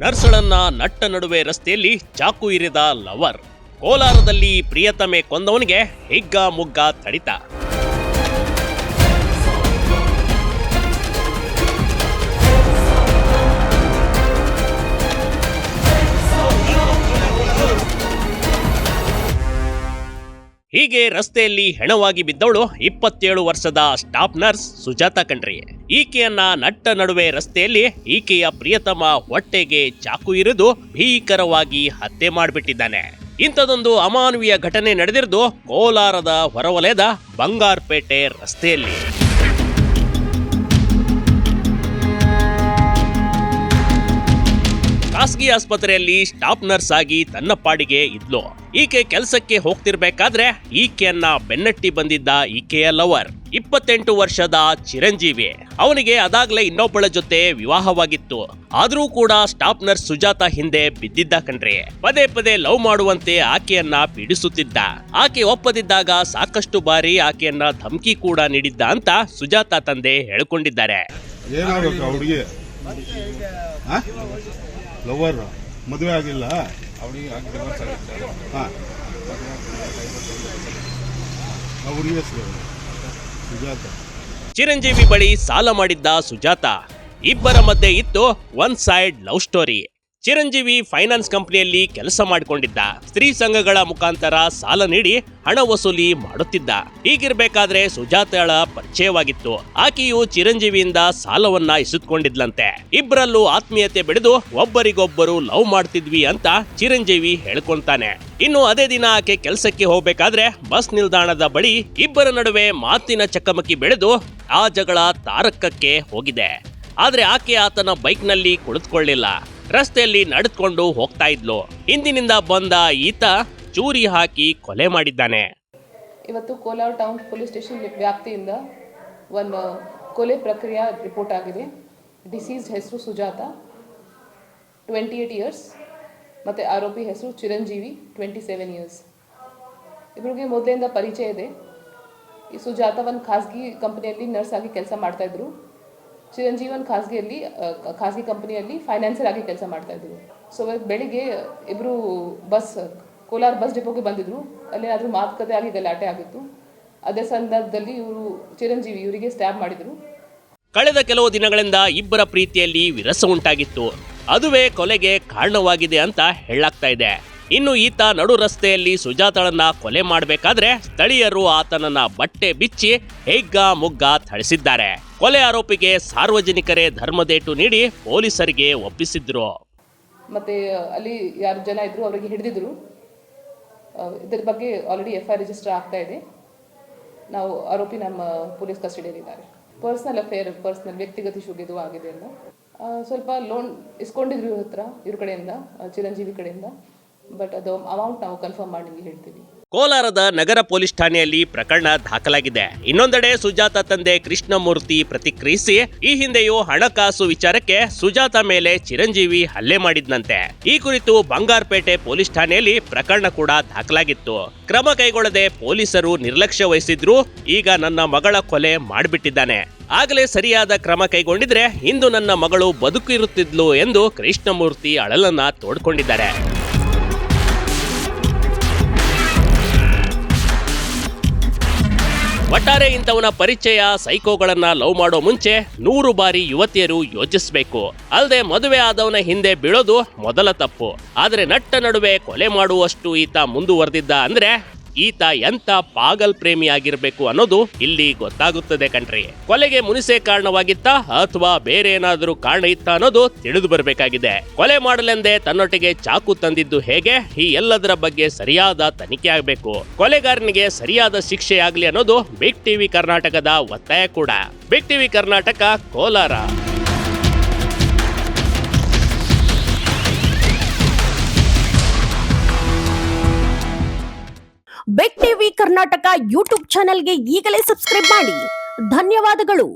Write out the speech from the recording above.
ನರ್ಸ್ಗಳನ್ನ ನಟ್ಟ ನಡುವೆ ರಸ್ತೆಯಲ್ಲಿ ಚಾಕು ಇರಿದ ಲವರ್ ಕೋಲಾರದಲ್ಲಿ ಪ್ರಿಯತಮೆ ಕೊಂದವನಿಗೆ ಹಿಗ್ಗ ಮುಗ್ಗ ತಡಿತ. ಹೀಗೆ ರಸ್ತೆಯಲ್ಲಿ ಹೆಣವಾಗಿ ಬಿದ್ದವಳು ಇಪ್ಪತ್ತೇಳು ವರ್ಷದ ಸ್ಟಾಪ್ ನರ್ಸ್ ಸುಜಾತ ಕಣ್ರಿ. ಈಕೆಯನ್ನ ನಟ್ಟ ನಡುವೆ ರಸ್ತೆಯಲ್ಲಿ ಈಕೆಯ ಪ್ರಿಯತಮ ಹೊಟ್ಟೆಗೆ ಚಾಕು ಇರಿದು ಭೀಕರವಾಗಿ ಹತ್ಯೆ ಮಾಡಿಬಿಟ್ಟಿದ್ದಾನೆ. ಇಂಥದೊಂದು ಅಮಾನವೀಯ ಘಟನೆ ನಡೆದಿರುವುದು ಕೋಲಾರದ ಹೊರವಲಯದ ಬಂಗಾರಪೇಟೆ ರಸ್ತೆಯಲ್ಲಿ. ಖಾಸಗಿ ಆಸ್ಪತ್ರೆಯಲ್ಲಿ ಸ್ಟಾಫ್ ನರ್ಸ್ ಆಗಿ ತನ್ನ ಪಾಡಿಗೆ ಇದ್ಲು. ಈಕೆ ಕೆಲಸಕ್ಕೆ ಹೋಗ್ತಿರ್ಬೇಕಾದ್ರೆ ಈಕೆಯನ್ನ ಬೆನ್ನಟ್ಟಿ ಬಂದಿದ್ದ ಈಕೆಯ ಲವರ್, ಇಪ್ಪತ್ತೆಂಟು ವರ್ಷದ ಚಿರಂಜೀವಿ. ಅವನಿಗೆ ಅದಾಗ್ಲೇ ಇನ್ನೊಬ್ಬಳ ಜೊತೆ ವಿವಾಹವಾಗಿತ್ತು. ಆದ್ರೂ ಕೂಡ ಸ್ಟಾಫ್ ನರ್ಸ್ ಸುಜಾತ ಹಿಂದೆ ಬಿದ್ದಿದ್ದ ಕಣ್ರಿ. ಪದೇ ಪದೇ ಲವ್ ಮಾಡುವಂತೆ ಆಕೆಯನ್ನ ಪೀಡಿಸುತ್ತಿದ್ದ. ಆಕೆ ಒಪ್ಪದಿದ್ದಾಗ ಸಾಕಷ್ಟು ಬಾರಿ ಆಕೆಯನ್ನ ಧಮಕಿ ಕೂಡ ನೀಡಿದ್ದ ಅಂತ ಸುಜಾತ ತಂದೆ ಹೇಳಿಕೊಂಡಿದ್ದಾರೆ. ಲವರ್ ಮದುವೆ ಆಗಿಲ್ಲ? ಹಾಂ. ಆ ಹುಡುಗಿ ಹೆಸರು ಸುಜಾತ. ಚಿರಂಜೀವಿ ಬಳಿ ಸಾಲ ಮಾಡಿದ್ದ ಸುಜಾತ. ಇಬ್ಬರ ಮಧ್ಯೆ ಇತ್ತು one side love story Chiranjeevi finance ಕಂಪನಿಯಲ್ಲಿ ಕೆಲಸ ಮಾಡಿಕೊಂಡಿದ್ದ. ಸ್ತ್ರೀ ಸಂಘಗಳ ಮುಖಾಂತರ ಸಾಲ ನೀಡಿ ಹಣ ವಸೂಲಿ ಮಾಡುತ್ತಿದ್ದ. ಹೀಗಿರ್ಬೇಕಾದ್ರೆ ಸುಜಾತಳ ಪರಿಚಯವಾಗಿತ್ತು. ಆಕೆಯು ಚಿರಂಜೀವಿಯಿಂದ ಸಾಲವನ್ನ ಇಸುತ್ಕೊಂಡಿದ್ಲಂತೆ ಇಬ್ಬರಲ್ಲೂ ಆತ್ಮೀಯತೆ ಬೆಳೆದು ಒಬ್ಬರಿಗೊಬ್ಬರು ಲವ್ ಮಾಡ್ತಿದ್ವಿ ಅಂತ ಚಿರಂಜೀವಿ ಹೇಳ್ಕೊಂತಾನೆ. ಇನ್ನು ಅದೇ ದಿನ ಆಕೆ ಕೆಲಸಕ್ಕೆ ಹೋಗ್ಬೇಕಾದ್ರೆ ಬಸ್ ನಿಲ್ದಾಣದ ಬಳಿ ಇಬ್ಬರ ನಡುವೆ ಮಾತಿನ ಚಕಮಕಿ ಬೆಳೆದು ಆ ಜಗಳ ತಾರಕಕ್ಕೆ ಹೋಗಿದೆ. ಆದ್ರೆ ಆಕೆ ಆತನ ಬೈಕ್ನಲ್ಲಿ ಕುಳಿತುಕೊಳ್ಳಿಲ್ಲ. ರಸ್ತೆಯಲ್ಲಿ ನಡೆದುಕೊಂಡು ಹೋಗ್ತಾ ಇದ್ಲು. ಹಿಂದಿನಿಂದ ಬಂದ ಈತ ಚೂರಿ ಹಾಕಿ ಕೊಲೆ ಮಾಡಿದ್ದಾನೆ. ಇವತ್ತು ಕೋಲಾರ ಟೌನ್ ಪೊಲೀಸ್ ಸ್ಟೇಷನ್ ವ್ಯಾಪ್ತಿಯಿಂದ ಒಂದು ಕೊಲೆ ಪ್ರಕ್ರಿಯೆ ರಿಪೋರ್ಟ್ ಆಗಿದೆ. ಡಿಸೀಸ್ ಹೆಸರು ಸುಜಾತ ಟ್ವೆಂಟಿ ಏಟ್ ಇಯರ್ಸ್ ಮತ್ತು ಆರೋಪಿ ಹೆಸರು ಚಿರಂಜೀವಿ ಟ್ವೆಂಟಿ ಸೆವೆನ್ ಇಯರ್ಸ್ ಇಬ್ಬರಿಗೆ ಮೊದಲಿಂದ ಪರಿಚಯ ಇದೆ. ಈ ಸುಜಾತ ಒಂದು ಖಾಸಗಿ ಕಂಪ್ನಿಯಲ್ಲಿ ನರ್ಸ್ ಆಗಿ ಕೆಲಸ ಮಾಡ್ತಾಯಿದ್ರು ಚಿರಂಜೀವಿ ಒಂದು ಖಾಸಗಿಯಲ್ಲಿ ಖಾಸಗಿ ಕಂಪನಿಯಲ್ಲಿ ಫೈನಾನ್ಸರ್ ಆಗಿ ಕೆಲಸ ಮಾಡ್ತಾಯಿದ್ರು ಸೊ ಇವತ್ತು ಬೆಳಿಗ್ಗೆ ಇಬ್ಬರು ಬಸ್, ಕೋಲಾರ ಬಸ್ ಡಿಪೋಗೆ ಬಂದಿದ್ರು. ಅಲ್ಲೇನಾದರೂ ಮಾತುಕತೆ ಆಗಿ ಗಲಾಟೆ ಆಗಿತ್ತು. ಅದೇ ಸಂದರ್ಭದಲ್ಲಿ ಇವರು ಚಿರಂಜೀವಿ ಇವರಿಗೆ ಸ್ಟ್ಯಾಬ್ ಮಾಡಿದರು. ಕಳೆದ ಕೆಲವು ದಿನಗಳಿಂದ ಇಬ್ಬರ ಪ್ರೀತಿಯಲ್ಲಿ ವಿರಸ ಉಂಟಾಗಿತ್ತು. ಅದುವೇ ಕೊಲೆಗೆ ಕಾರಣವಾಗಿದೆ ಅಂತ ಹೇಳಾಗ್ತಾ ಇದೆ. ಇನ್ನು ಈತ ನಡು ರಸ್ತೆಯಲ್ಲಿ ಸುಜಾತಳನ್ನ ಕೊಲೆ ಮಾಡಬೇಕಾದ್ರೆ ಸ್ಥಳೀಯರು ಆತನನ್ನ ಬಟ್ಟೆ ಬಿಚ್ಚಿ ಹೆಗ್ಗ ಮುಗ್ಗ ಥಳಿಸಿದ್ದಾರೆ. ಕೊಲೆ ಆರೋಪಿಗೆ ಸಾರ್ವಜನಿಕರೇ ಧರ್ಮದೇಟು ನೀಡಿ ಪೊಲೀಸರಿಗೆ ಒಪ್ಪಿಸಿದ್ರು. ಮತ್ತೆ ಅಲ್ಲಿ ಯಾರು ಜನ ಇದ್ರು ಅವರಿಗೆ ಹಿಡಿದಿದ್ರು. ಇದ್ರ ಬಗ್ಗೆ ಆಲ್ರೆಡಿ ಎಫ್ ಐ ರಿಜಿಸ್ಟರ್ ಆಗ್ತಾ ಇದೆ. ನಾವು ಆರೋಪಿ ನಮ್ಮ ಪೊಲೀಸ್ ಕಸ್ಟಡಿಯಲ್ಲಿದ್ದಾರೆ ಪರ್ಸ್ನಲ್ ಅಫೇರ್ ಪರ್ಸ್ನಲ್ ವ್ಯಕ್ತಿಗತ ಶುಗಿದು ಆಗಿದೆ ಅಂತ. ಸ್ವಲ್ಪ ಲೋನ್ ಇಸ್ಕೊಂಡಿದ್ರು ಇವ್ರ ಹತ್ರ, ಇವ್ರ ಕಡೆಯಿಂದ ಚಿರಂಜೀವಿ ಕಡೆಯಿಂದ. ಬಟ್ ಅದು ಅಮೌಂಟ್ ನಾವು ಕನ್ಫರ್ಮ್ ಮಾಡಿ ನಿಮಗೆ ಹೇಳ್ತೀವಿ ಕೋಲಾರದ ನಗರ ಪೊಲೀಸ್ ಠಾಣೆಯಲ್ಲಿ ಪ್ರಕರಣ ದಾಖಲಾಗಿದೆ. ಇನ್ನೊಂದೆಡೆ ಸುಜಾತ ತಂದೆ ಕೃಷ್ಣಮೂರ್ತಿ ಪ್ರತಿಕ್ರಿಯಿಸಿ, ಈ ಹಿಂದೆಯೂ ಹಣಕಾಸು ವಿಚಾರಕ್ಕೆ ಸುಜಾತ ಮೇಲೆ ಚಿರಂಜೀವಿ ಹಲ್ಲೆ ಮಾಡಿದ್ನಂತೆ. ಈ ಕುರಿತು ಬಂಗಾರಪೇಟೆ ಪೊಲೀಸ್ ಠಾಣೆಯಲ್ಲಿ ಪ್ರಕರಣ ಕೂಡ ದಾಖಲಾಗಿತ್ತು. ಕ್ರಮ ಕೈಗೊಳ್ಳದೆ ಪೊಲೀಸರು ನಿರ್ಲಕ್ಷ್ಯ ವಹಿಸಿದ್ರು, ಈಗ ನನ್ನ ಮಗಳ ಕೊಲೆ ಮಾಡಿಬಿಟ್ಟಿದ್ದಾನೆ. ಆಗಲೇ ಸರಿಯಾದ ಕ್ರಮ ಕೈಗೊಂಡಿದ್ರೆ, ಇಂದು ನನ್ನ ಮಗಳು ಬದುಕಿರುತ್ತಿದ್ಲು ಎಂದು ಕೃಷ್ಣಮೂರ್ತಿ ಅಳಲನ್ನ ತೋಡ್ಕೊಂಡಿದ್ದಾರೆ. ಒಟ್ಟಾರೆ ಇಂಥವನ ಪರಿಚಯ ಸೈಕೋಗಳನ್ನ ಲವ್ ಮಾಡೋ ಮುಂಚೆ ನೂರು ಬಾರಿ ಯುವತಿಯರು ಯೋಚಿಸಬೇಕು. ಅಲ್ಲದೆ ಮದುವೆ ಆದವನ ಹಿಂದೆ ಬೀಳೋದು ಮೊದಲ ತಪ್ಪು. ಆದರೆ ನಟ್ಟ ನಡುವೆ ಕೊಲೆ ಮಾಡುವಷ್ಟು ಈತ ಮುಂದುವರೆದಿದ್ದ ಅಂದ್ರೆ ಈತ ಎಂತ ಪಾಗಲ್ ಪ್ರೇಮಿ ಆಗಿರ್ಬೇಕು ಅನ್ನೋದು ಇಲ್ಲಿ ಗೊತ್ತಾಗುತ್ತದೆ ಕಣ್ರಿ. ಕೊಲೆಗೆ ಮುನಿಸೆ ಕಾರಣವಾಗಿತ್ತ ಅಥವಾ ಬೇರೆ ಏನಾದರೂ ಕಾರಣ ಇತ್ತ ಅನ್ನೋದು ತಿಳಿದು ಬರಬೇಕಾಗಿದೆ. ಕೊಲೆ ಮಾಡಲೆಂದೇ ತನ್ನೊಟ್ಟಿಗೆ ಚಾಕು ತಂದಿದ್ದು ಹೇಗೆ? ಈ ಎಲ್ಲದರ ಬಗ್ಗೆ ಸರಿಯಾದ ತನಿಖೆ ಆಗಬೇಕು. ಕೊಲೆಗಾರನಿಗೆ ಸರಿಯಾದ ಶಿಕ್ಷೆ ಆಗಲಿ ಅನ್ನೋದು ಬಿಗ್ ಟಿವಿ ಕರ್ನಾಟಕದ ಒತ್ತಾಯ ಕೂಡ. Big TV Karnataka Kolar. Big TV Karnataka YouTube ಚಾನೆಲ್ಗೆ ಈಗಲೇ ಸಬ್ಸ್ಕ್ರೈಬ್ ಮಾಡಿ. ಧನ್ಯವಾದಗಳು.